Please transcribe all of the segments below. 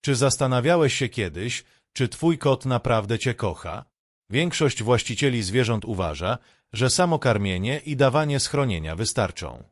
Czy zastanawiałeś się kiedyś, czy twój kot naprawdę cię kocha? Większość właścicieli zwierząt uważa, że samo karmienie i dawanie schronienia wystarczą.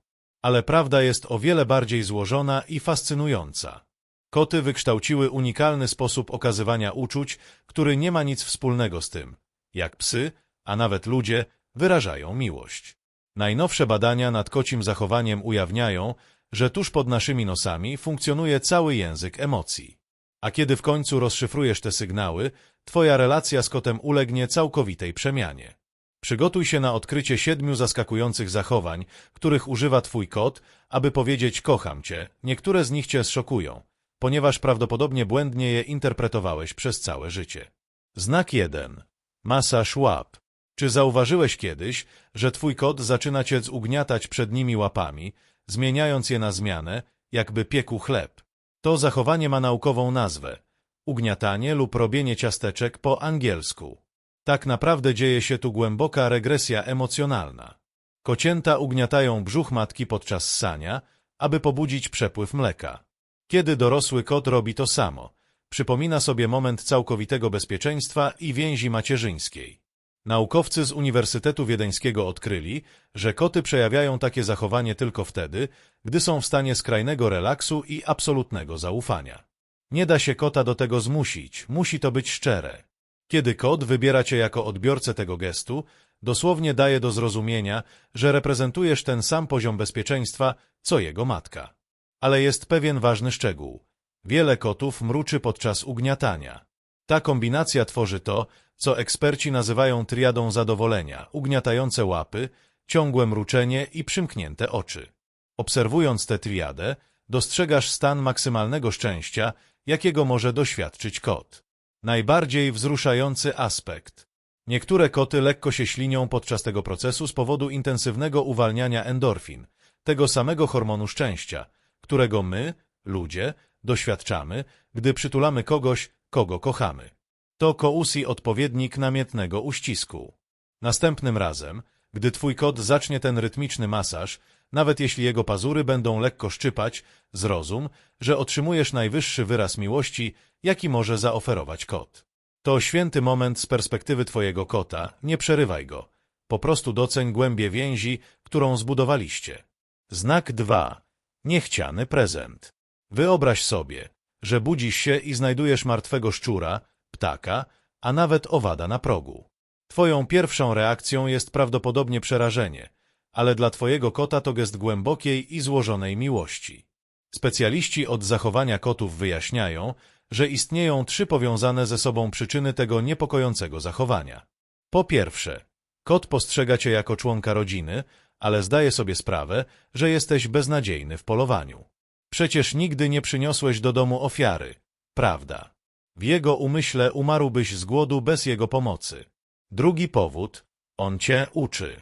Ale prawda jest o wiele bardziej złożona i fascynująca. Koty wykształciły unikalny sposób okazywania uczuć, który nie ma nic wspólnego z tym, jak psy, a nawet ludzie, wyrażają miłość. Najnowsze badania nad kocim zachowaniem ujawniają, że tuż pod naszymi nosami funkcjonuje cały język emocji. A kiedy w końcu rozszyfrujesz te sygnały, twoja relacja z kotem ulegnie całkowitej przemianie. Przygotuj się na odkrycie siedmiu zaskakujących zachowań, których używa twój kot, aby powiedzieć kocham cię. Niektóre z nich cię zszokują, ponieważ prawdopodobnie błędnie je interpretowałeś przez całe życie. Znak 1. Masaż łap. Czy zauważyłeś kiedyś, że twój kot zaczyna cię ugniatać przed nimi łapami, zmieniając je na zmianę, jakby piekł chleb? To zachowanie ma naukową nazwę – ugniatanie lub robienie ciasteczek po angielsku. Tak naprawdę dzieje się tu głęboka regresja emocjonalna. Kocięta ugniatają brzuch matki podczas ssania, aby pobudzić przepływ mleka. Kiedy dorosły kot robi to samo, przypomina sobie moment całkowitego bezpieczeństwa i więzi macierzyńskiej. Naukowcy z Uniwersytetu Wiedeńskiego odkryli, że koty przejawiają takie zachowanie tylko wtedy, gdy są w stanie skrajnego relaksu i absolutnego zaufania. Nie da się kota do tego zmusić, musi to być szczere. Kiedy kot wybiera cię jako odbiorcę tego gestu, dosłownie daje do zrozumienia, że reprezentujesz ten sam poziom bezpieczeństwa, co jego matka. Ale jest pewien ważny szczegół. Wiele kotów mruczy podczas ugniatania. Ta kombinacja tworzy to, co eksperci nazywają triadą zadowolenia, ugniatające łapy, ciągłe mruczenie i przymknięte oczy. Obserwując tę triadę, dostrzegasz stan maksymalnego szczęścia, jakiego może doświadczyć kot. Najbardziej wzruszający aspekt. Niektóre koty lekko się ślinią podczas tego procesu z powodu intensywnego uwalniania endorfin, tego samego hormonu szczęścia, którego my, ludzie, doświadczamy, gdy przytulamy kogoś, kogo kochamy. To kousi odpowiednik namiętnego uścisku. Następnym razem, gdy twój kot zacznie ten rytmiczny masaż, nawet jeśli jego pazury będą lekko szczypać, zrozum, że otrzymujesz najwyższy wyraz miłości, jaki może zaoferować kot. To święty moment z perspektywy twojego kota, nie przerywaj go. Po prostu doceń głębię więzi, którą zbudowaliście. Znak 2. Niechciany prezent. Wyobraź sobie, że budzisz się i znajdujesz martwego szczura, ptaka, a nawet owada na progu. Twoją pierwszą reakcją jest prawdopodobnie przerażenie, ale dla twojego kota to gest głębokiej i złożonej miłości. Specjaliści od zachowania kotów wyjaśniają, że istnieją trzy powiązane ze sobą przyczyny tego niepokojącego zachowania. Po pierwsze, kot postrzega cię jako członka rodziny, ale zdaje sobie sprawę, że jesteś beznadziejny w polowaniu. Przecież nigdy nie przyniosłeś do domu ofiary, prawda? W jego umyśle umarłbyś z głodu bez jego pomocy. Drugi powód, on cię uczy.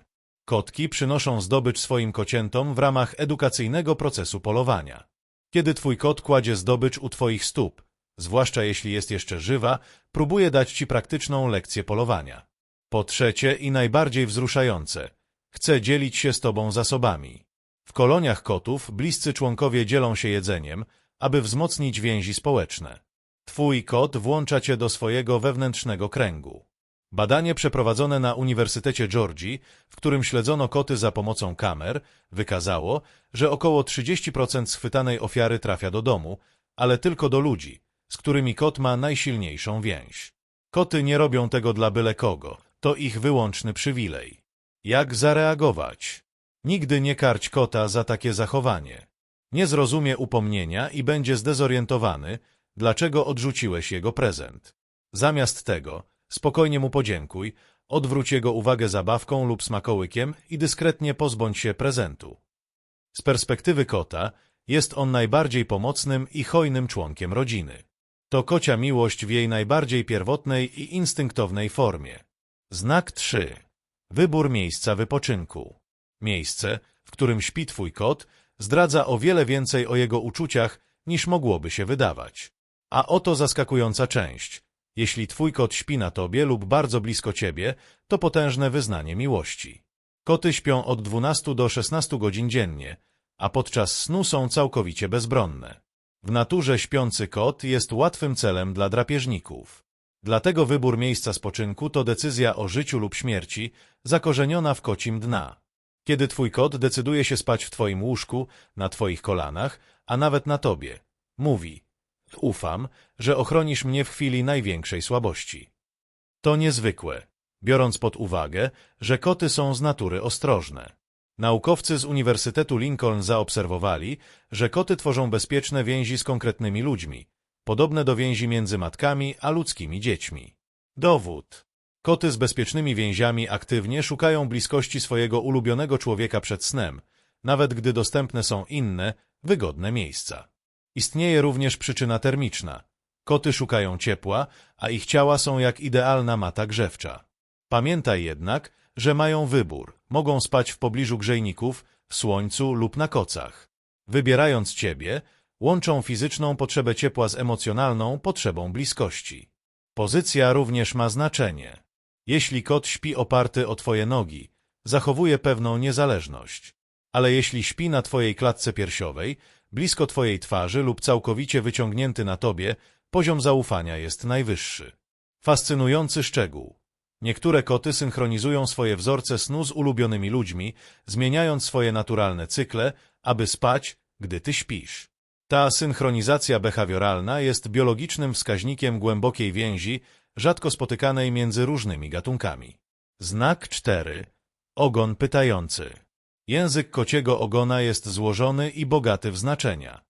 Kotki przynoszą zdobycz swoim kociętom w ramach edukacyjnego procesu polowania. Kiedy twój kot kładzie zdobycz u twoich stóp, zwłaszcza jeśli jest jeszcze żywa, próbuje dać ci praktyczną lekcję polowania. Po trzecie i najbardziej wzruszające, chce dzielić się z tobą zasobami. W koloniach kotów bliscy członkowie dzielą się jedzeniem, aby wzmocnić więzi społeczne. Twój kot włącza cię do swojego wewnętrznego kręgu. Badanie przeprowadzone na Uniwersytecie Georgii, w którym śledzono koty za pomocą kamer, wykazało, że około 30% schwytanej ofiary trafia do domu, ale tylko do ludzi, z którymi kot ma najsilniejszą więź. Koty nie robią tego dla byle kogo, to ich wyłączny przywilej. Jak zareagować? Nigdy nie karć kota za takie zachowanie. Nie zrozumie upomnienia i będzie zdezorientowany, dlaczego odrzuciłeś jego prezent. Zamiast tego, spokojnie mu podziękuj, odwróć jego uwagę zabawką lub smakołykiem i dyskretnie pozbądź się prezentu. Z perspektywy kota jest on najbardziej pomocnym i hojnym członkiem rodziny. To kocia miłość w jej najbardziej pierwotnej i instynktownej formie. Znak 3. Wybór miejsca wypoczynku. Miejsce, w którym śpi twój kot, zdradza o wiele więcej o jego uczuciach, niż mogłoby się wydawać. A oto zaskakująca część. Jeśli twój kot śpi na tobie lub bardzo blisko ciebie, to potężne wyznanie miłości. Koty śpią od 12 do 16 godzin dziennie, a podczas snu są całkowicie bezbronne. W naturze śpiący kot jest łatwym celem dla drapieżników. Dlatego wybór miejsca spoczynku to decyzja o życiu lub śmierci zakorzeniona w kocim dna. Kiedy twój kot decyduje się spać w twoim łóżku, na twoich kolanach, a nawet na tobie, mówi: Ufam, że ochronisz mnie w chwili największej słabości. To niezwykłe, biorąc pod uwagę, że koty są z natury ostrożne. Naukowcy z Uniwersytetu Lincoln zaobserwowali, że koty tworzą bezpieczne więzi z konkretnymi ludźmi, podobne do więzi między matkami a ludzkimi dziećmi. Dowód. Koty z bezpiecznymi więziami aktywnie szukają bliskości swojego ulubionego człowieka przed snem, nawet gdy dostępne są inne, wygodne miejsca. Istnieje również przyczyna termiczna. Koty szukają ciepła, a ich ciała są jak idealna mata grzewcza. Pamiętaj jednak, że mają wybór. Mogą spać w pobliżu grzejników, w słońcu lub na kocach. Wybierając ciebie, łączą fizyczną potrzebę ciepła z emocjonalną potrzebą bliskości. Pozycja również ma znaczenie. Jeśli kot śpi oparty o twoje nogi, zachowuje pewną niezależność. Ale jeśli śpi na twojej klatce piersiowej, blisko twojej twarzy lub całkowicie wyciągnięty na tobie, poziom zaufania jest najwyższy. Fascynujący szczegół. Niektóre koty synchronizują swoje wzorce snu z ulubionymi ludźmi, zmieniając swoje naturalne cykle, aby spać, gdy ty śpisz. Ta synchronizacja behawioralna jest biologicznym wskaźnikiem głębokiej więzi, rzadko spotykanej między różnymi gatunkami. Znak 4. Ogon pytający. Język kociego ogona jest złożony i bogaty w znaczenia.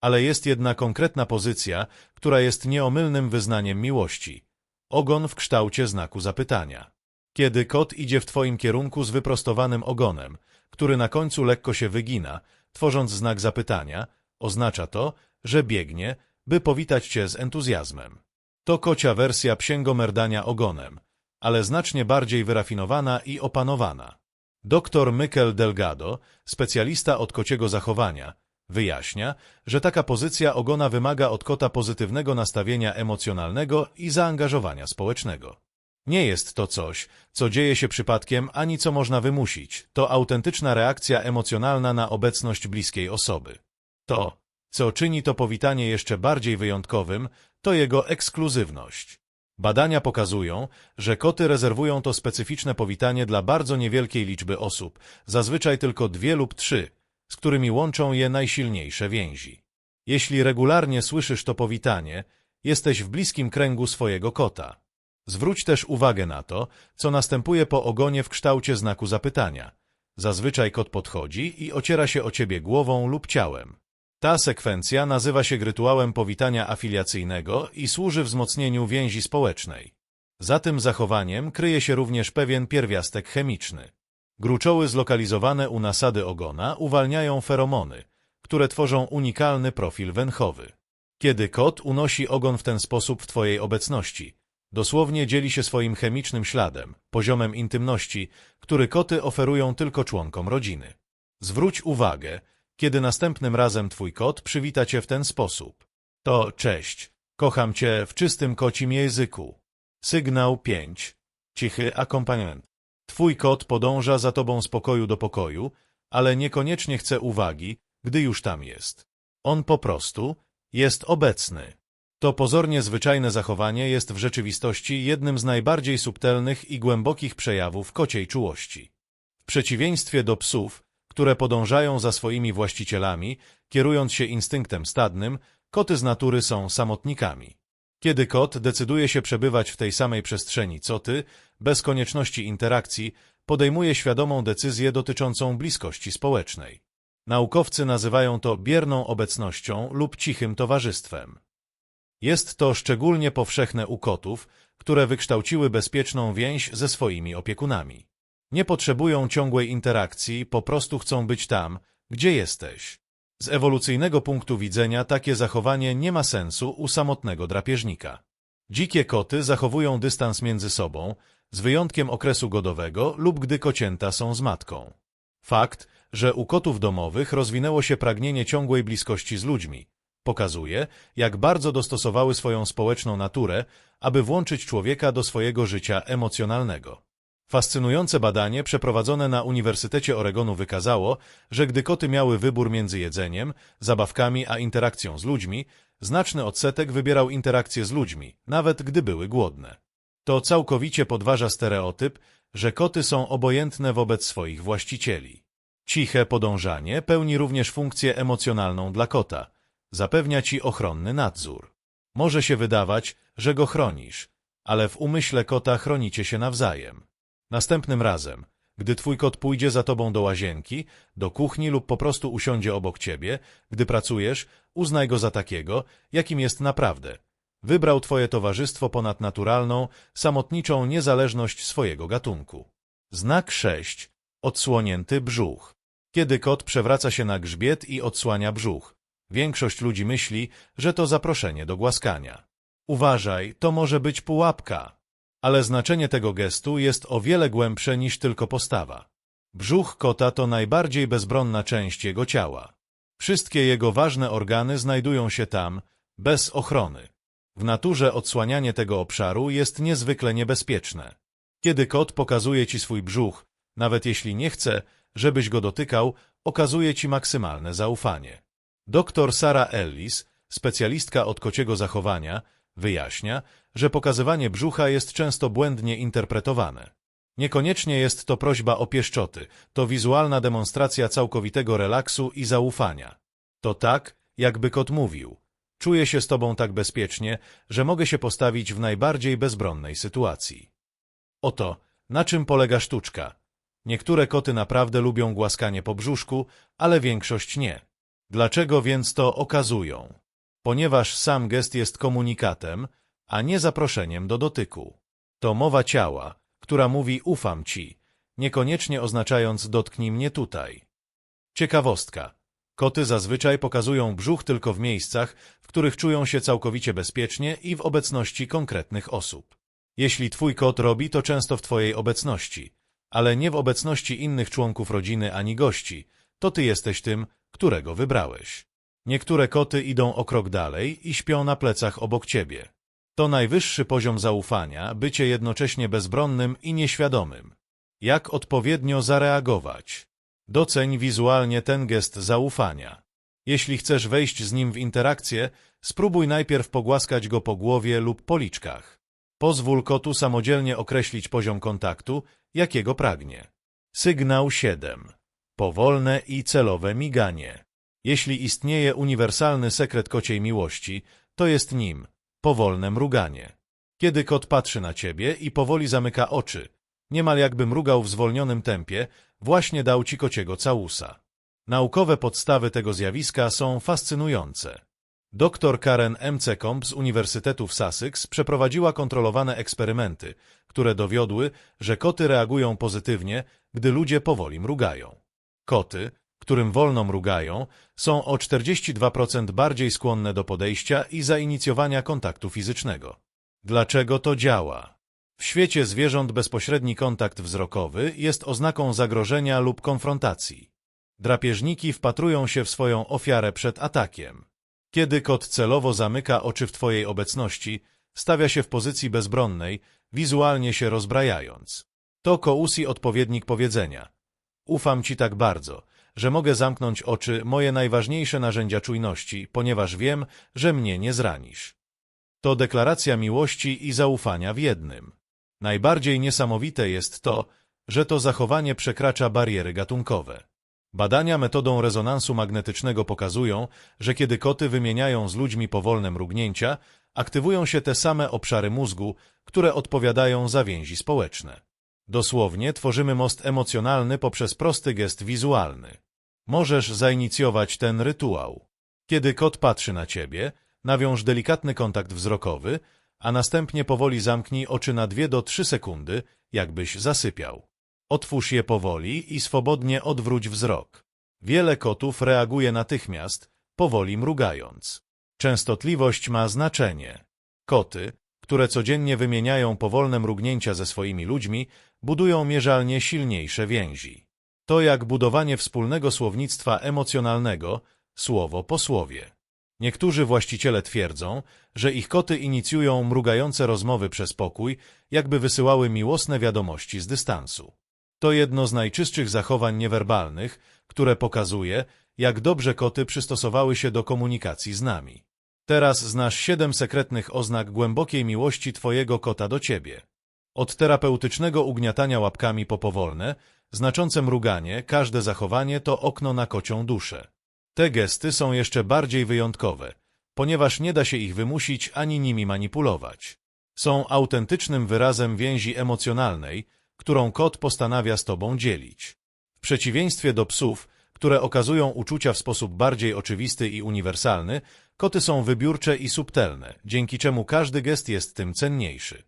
Ale jest jedna konkretna pozycja, która jest nieomylnym wyznaniem miłości. Ogon w kształcie znaku zapytania. Kiedy kot idzie w twoim kierunku z wyprostowanym ogonem, który na końcu lekko się wygina, tworząc znak zapytania, oznacza to, że biegnie, by powitać cię z entuzjazmem. To kocia wersja psięgo merdania ogonem, ale znacznie bardziej wyrafinowana i opanowana. Dr Mikel Delgado, specjalista od kociego zachowania, wyjaśnia, że taka pozycja ogona wymaga od kota pozytywnego nastawienia emocjonalnego i zaangażowania społecznego. Nie jest to coś, co dzieje się przypadkiem ani co można wymusić. To autentyczna reakcja emocjonalna na obecność bliskiej osoby. To, co czyni to powitanie jeszcze bardziej wyjątkowym, to jego ekskluzywność. Badania pokazują, że koty rezerwują to specyficzne powitanie dla bardzo niewielkiej liczby osób, zazwyczaj tylko dwie lub trzy, z którymi łączą je najsilniejsze więzi. Jeśli regularnie słyszysz to powitanie, jesteś w bliskim kręgu swojego kota. Zwróć też uwagę na to, co następuje po ogonie w kształcie znaku zapytania. Zazwyczaj kot podchodzi i ociera się o ciebie głową lub ciałem. Ta sekwencja nazywa się rytuałem powitania afiliacyjnego i służy wzmocnieniu więzi społecznej. Za tym zachowaniem kryje się również pewien pierwiastek chemiczny. Gruczoły zlokalizowane u nasady ogona uwalniają feromony, które tworzą unikalny profil węchowy. Kiedy kot unosi ogon w ten sposób w Twojej obecności, dosłownie dzieli się swoim chemicznym śladem, poziomem intymności, który koty oferują tylko członkom rodziny. Zwróć uwagę, kiedy następnym razem Twój kot przywita Cię w ten sposób. To cześć, kocham Cię w czystym kocim języku. Sygnał 5. Cichy akompaniament. Twój kot podąża za tobą z pokoju do pokoju, ale niekoniecznie chce uwagi, gdy już tam jest. On po prostu jest obecny. To pozornie zwyczajne zachowanie jest w rzeczywistości jednym z najbardziej subtelnych i głębokich przejawów kociej czułości. W przeciwieństwie do psów, które podążają za swoimi właścicielami, kierując się instynktem stadnym, koty z natury są samotnikami. Kiedy kot decyduje się przebywać w tej samej przestrzeni co ty, bez konieczności interakcji, podejmuje świadomą decyzję dotyczącą bliskości społecznej. Naukowcy nazywają to bierną obecnością lub cichym towarzystwem. Jest to szczególnie powszechne u kotów, które wykształciły bezpieczną więź ze swoimi opiekunami. Nie potrzebują ciągłej interakcji, po prostu chcą być tam, gdzie jesteś. Z ewolucyjnego punktu widzenia takie zachowanie nie ma sensu u samotnego drapieżnika. Dzikie koty zachowują dystans między sobą, z wyjątkiem okresu godowego lub gdy kocięta są z matką. Fakt, że u kotów domowych rozwinęło się pragnienie ciągłej bliskości z ludźmi, pokazuje, jak bardzo dostosowały swoją społeczną naturę, aby włączyć człowieka do swojego życia emocjonalnego. Fascynujące badanie przeprowadzone na Uniwersytecie Oregonu wykazało, że gdy koty miały wybór między jedzeniem, zabawkami a interakcją z ludźmi, znaczny odsetek wybierał interakcję z ludźmi, nawet gdy były głodne. To całkowicie podważa stereotyp, że koty są obojętne wobec swoich właścicieli. Ciche podążanie pełni również funkcję emocjonalną dla kota. Zapewnia ci ochronny nadzór. Może się wydawać, że go chronisz, ale w umyśle kota chronicie się nawzajem. Następnym razem, gdy twój kot pójdzie za tobą do łazienki, do kuchni lub po prostu usiądzie obok ciebie, gdy pracujesz, uznaj go za takiego, jakim jest naprawdę. Wybrał twoje towarzystwo ponad naturalną, samotniczą niezależność swojego gatunku. Znak 6. Odsłonięty brzuch. Kiedy kot przewraca się na grzbiet i odsłania brzuch, większość ludzi myśli, że to zaproszenie do głaskania. Uważaj, to może być pułapka. Ale znaczenie tego gestu jest o wiele głębsze niż tylko postawa. Brzuch kota to najbardziej bezbronna część jego ciała. Wszystkie jego ważne organy znajdują się tam, bez ochrony. W naturze odsłanianie tego obszaru jest niezwykle niebezpieczne. Kiedy kot pokazuje ci swój brzuch, nawet jeśli nie chce, żebyś go dotykał, okazuje ci maksymalne zaufanie. Doktor Sara Ellis, specjalistka od kociego zachowania, wyjaśnia, że pokazywanie brzucha jest często błędnie interpretowane. Niekoniecznie jest to prośba o pieszczoty, to wizualna demonstracja całkowitego relaksu i zaufania. To tak, jakby kot mówił. Czuję się z tobą tak bezpiecznie, że mogę się postawić w najbardziej bezbronnej sytuacji. Oto, na czym polega sztuczka. Niektóre koty naprawdę lubią głaskanie po brzuszku, ale większość nie. Dlaczego więc to okazują? Ponieważ sam gest jest komunikatem, a nie zaproszeniem do dotyku. To mowa ciała, która mówi ufam ci, niekoniecznie oznaczając dotknij mnie tutaj. Ciekawostka. Koty zazwyczaj pokazują brzuch tylko w miejscach, w których czują się całkowicie bezpiecznie i w obecności konkretnych osób. Jeśli twój kot robi to często w twojej obecności, ale nie w obecności innych członków rodziny ani gości, to ty jesteś tym, którego wybrałeś. Niektóre koty idą o krok dalej i śpią na plecach obok ciebie. To najwyższy poziom zaufania, bycie jednocześnie bezbronnym i nieświadomym. Jak odpowiednio zareagować? Doceń wizualnie ten gest zaufania. Jeśli chcesz wejść z nim w interakcję, spróbuj najpierw pogłaskać go po głowie lub policzkach. Pozwól kotu samodzielnie określić poziom kontaktu, jakiego pragnie. Sygnał 7. Powolne i celowe miganie. Jeśli istnieje uniwersalny sekret kociej miłości, to jest nim powolne mruganie. Kiedy kot patrzy na ciebie i powoli zamyka oczy, niemal jakby mrugał w zwolnionym tempie, właśnie dał ci kociego całusa. Naukowe podstawy tego zjawiska są fascynujące. Dr Karen Mckomb z Uniwersytetu w Sussex przeprowadziła kontrolowane eksperymenty, które dowiodły, że koty reagują pozytywnie, gdy ludzie powoli mrugają. Koty, którym wolno mrugają, są o 42% bardziej skłonne do podejścia i zainicjowania kontaktu fizycznego. Dlaczego to działa? W świecie zwierząt bezpośredni kontakt wzrokowy jest oznaką zagrożenia lub konfrontacji. Drapieżniki wpatrują się w swoją ofiarę przed atakiem. Kiedy kot celowo zamyka oczy w Twojej obecności, stawia się w pozycji bezbronnej, wizualnie się rozbrajając. To Kousi odpowiednik powiedzenia. Ufam Ci tak bardzo, że mogę zamknąć oczy moje najważniejsze narzędzia czujności, ponieważ wiem, że mnie nie zranisz. To deklaracja miłości i zaufania w jednym. Najbardziej niesamowite jest to, że to zachowanie przekracza bariery gatunkowe. Badania metodą rezonansu magnetycznego pokazują, że kiedy koty wymieniają z ludźmi powolne mrugnięcia, aktywują się te same obszary mózgu, które odpowiadają za więzi społeczne. Dosłownie tworzymy most emocjonalny poprzez prosty gest wizualny. Możesz zainicjować ten rytuał. Kiedy kot patrzy na ciebie, nawiąż delikatny kontakt wzrokowy, a następnie powoli zamknij oczy na 2 do 3 sekundy, jakbyś zasypiał. Otwórz je powoli i swobodnie odwróć wzrok. Wiele kotów reaguje natychmiast, powoli mrugając. Częstotliwość ma znaczenie. Koty, które codziennie wymieniają powolne mrugnięcia ze swoimi ludźmi, budują mierzalnie silniejsze więzi. To jak budowanie wspólnego słownictwa emocjonalnego, słowo po słowie. Niektórzy właściciele twierdzą, że ich koty inicjują mrugające rozmowy przez pokój, jakby wysyłały miłosne wiadomości z dystansu. To jedno z najczystszych zachowań niewerbalnych, które pokazuje, jak dobrze koty przystosowały się do komunikacji z nami. Teraz znasz siedem sekretnych oznak głębokiej miłości twojego kota do ciebie. Od terapeutycznego ugniatania łapkami po powolne, znaczące mruganie, każde zachowanie to okno na kocią duszę. Te gesty są jeszcze bardziej wyjątkowe, ponieważ nie da się ich wymusić ani nimi manipulować. Są autentycznym wyrazem więzi emocjonalnej, którą kot postanawia z tobą dzielić. W przeciwieństwie do psów, które okazują uczucia w sposób bardziej oczywisty i uniwersalny, koty są wybiórcze i subtelne, dzięki czemu każdy gest jest tym cenniejszy.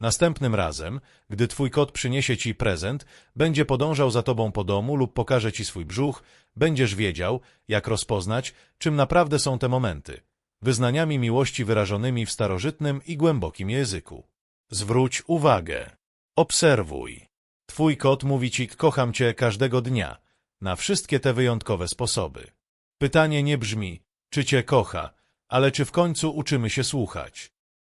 Następnym razem, gdy twój kot przyniesie ci prezent, będzie podążał za tobą po domu lub pokaże ci swój brzuch, będziesz wiedział, jak rozpoznać, czym naprawdę są te momenty. Wyznaniami miłości wyrażonymi w starożytnym i głębokim języku. Zwróć uwagę. Obserwuj. Twój kot mówi ci kocham cię każdego dnia, na wszystkie te wyjątkowe sposoby. Pytanie nie brzmi, czy cię kocha, ale czy w końcu uczymy się słuchać.